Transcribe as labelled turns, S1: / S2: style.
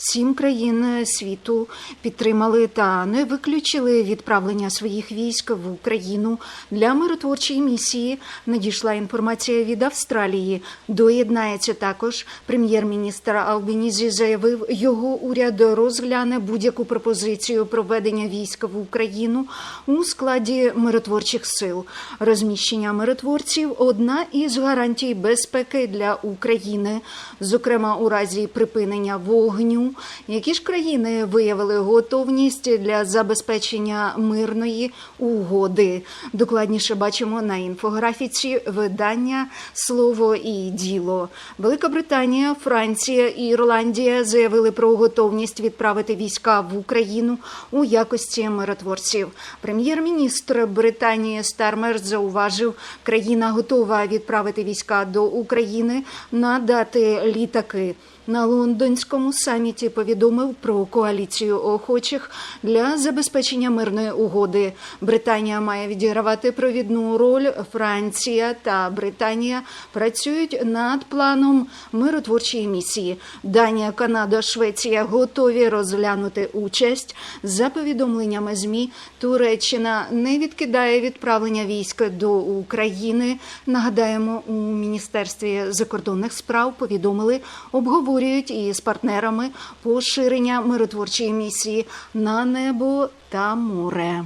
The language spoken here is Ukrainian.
S1: Сім країн світу підтримали та не виключили відправлення своїх військ в Україну для миротворчої місії. Надійшла інформація від Австралії. Доєднається також прем'єр-міністр Албінізі заявив, його уряд розгляне будь-яку пропозицію проведення військ в Україну у складі миротворчих сил. Розміщення миротворців одна із гарантій безпеки для України, зокрема у разі припинення вогню. Які ж країни виявили готовність для забезпечення мирної угоди? Докладніше бачимо на інфографіці видання Слово і діло. Велика Британія, Франція і Ірландія заявили про готовність відправити війська в Україну у якості миротворців. Прем'єр-міністр Британії Стармер зауважив, країна готова відправити війська до України, надати літаки. На лондонському саміті повідомив про коаліцію охочих для забезпечення мирної угоди. Британія має відігравати провідну роль. Франція та Британія працюють над планом миротворчої місії. Данія, Канада, Швеція готові розглянути участь. За повідомленнями змі Туреччина не відкидає відправлення військ до України. Нагадаємо, у міністерстві закордонних справ повідомили обговорюють із партнерами поширення миротворчої місії на небо та море.